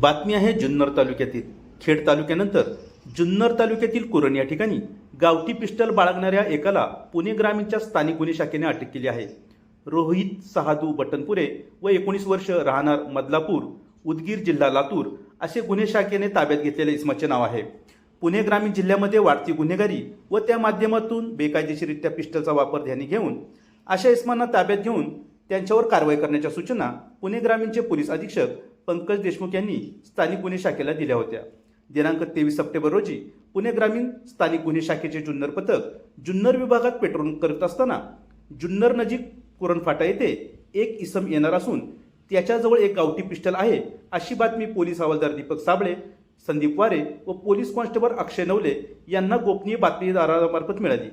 बातमी आहे जुन्नर तालुक्यातील. खेड तालुक्यानंतर जुन्नर तालुक्यातील कुरण या ठिकाणी गावठी पिस्टल बाळगणाऱ्या एकाला पुणे ग्रामीणच्या स्थानिक गुन्हे शाखेने अटक केली आहे. रोहित सहादू बटनपुरे व एकोणीस वर्ष राहणार मदलापूर उदगीर जिल्हा लातूर असे गुन्हे शाखेने ताब्यात घेतलेले इसमाचे नाव आहे. पुणे ग्रामीण जिल्ह्यामध्ये वाढती गुन्हेगारी व त्या माध्यमातून बेकायदेशीरित्या पिस्टलचा वापर ध्यानी घेऊन अशा इस्मांना ताब्यात घेऊन त्यांच्यावर कारवाई करण्याच्या सूचना पुणे ग्रामीणचे पोलीस अधीक्षक पंकज देशमुख यांनी स्थानिक गुन्हे शाखेला दिल्या होत्या. दिनांक तेवीस सप्टेंबर रोजी पुणे ग्रामीण स्थानिक गुन्हे शाखेचे जुन्नर पथक जुन्नर विभागात पेट्रोलिंग करत असताना जुन्नर नजीक कुरणफाटा येथे एक इसम येणार असून त्याच्याजवळ एक गावठी पिस्टल आहे अशी बातमी पोलीस हवालदार दीपक साबळे संदीप वारे व पोलीस कॉन्स्टेबल अक्षय नवले यांना गोपनीय बातमीदारामार्फत मिळाली.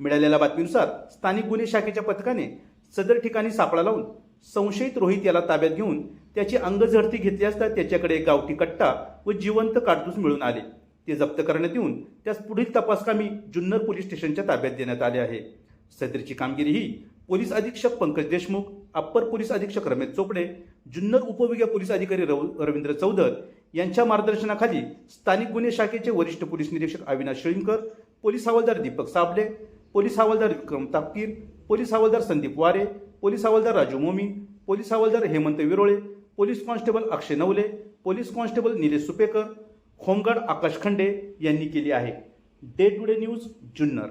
मिळालेल्या बातमीनुसार स्थानिक गुन्हे शाखेच्या पथकाने सदर ठिकाणी सापळा लावून संशयित रोहित याला ताब्यात घेऊन त्याची अंगझडती घेतली असता त्याच्याकडे गावठी कट्टा व जिवंत काडतूस मिळून आले. ते जप्त करण्यात येऊन त्यास पुढील तपासकामी जुन्नर पोलीस स्टेशनच्या ताब्यात देण्यात आले आहे. सदरीची कामगिरी ही पोलीस अधीक्षक पंकज देशमुख अप्पर पोलीस अधीक्षक रमेश चोपडे जुन्नर उपविभागीय पोलीस अधिकारी रव- रवींद्र चौधर यांच्या मार्गदर्शनाखाली स्थानिक गुन्हे शाखेचे वरिष्ठ पोलीस निरीक्षक अविनाश शिळीमकर पोलीस हवालदार दीपक साबळे पोलीस हवालदार विक्रम तापकीर पोलीस हवालदार संदीप वारे पोलीस हवालदार राजू मोमीन पोलीस हवालदार Hemant Virole police constable Akshay Navale police constable Nilesh Supekar home guard Akash Khande यांनी केली आहे. Day to day news Junnar.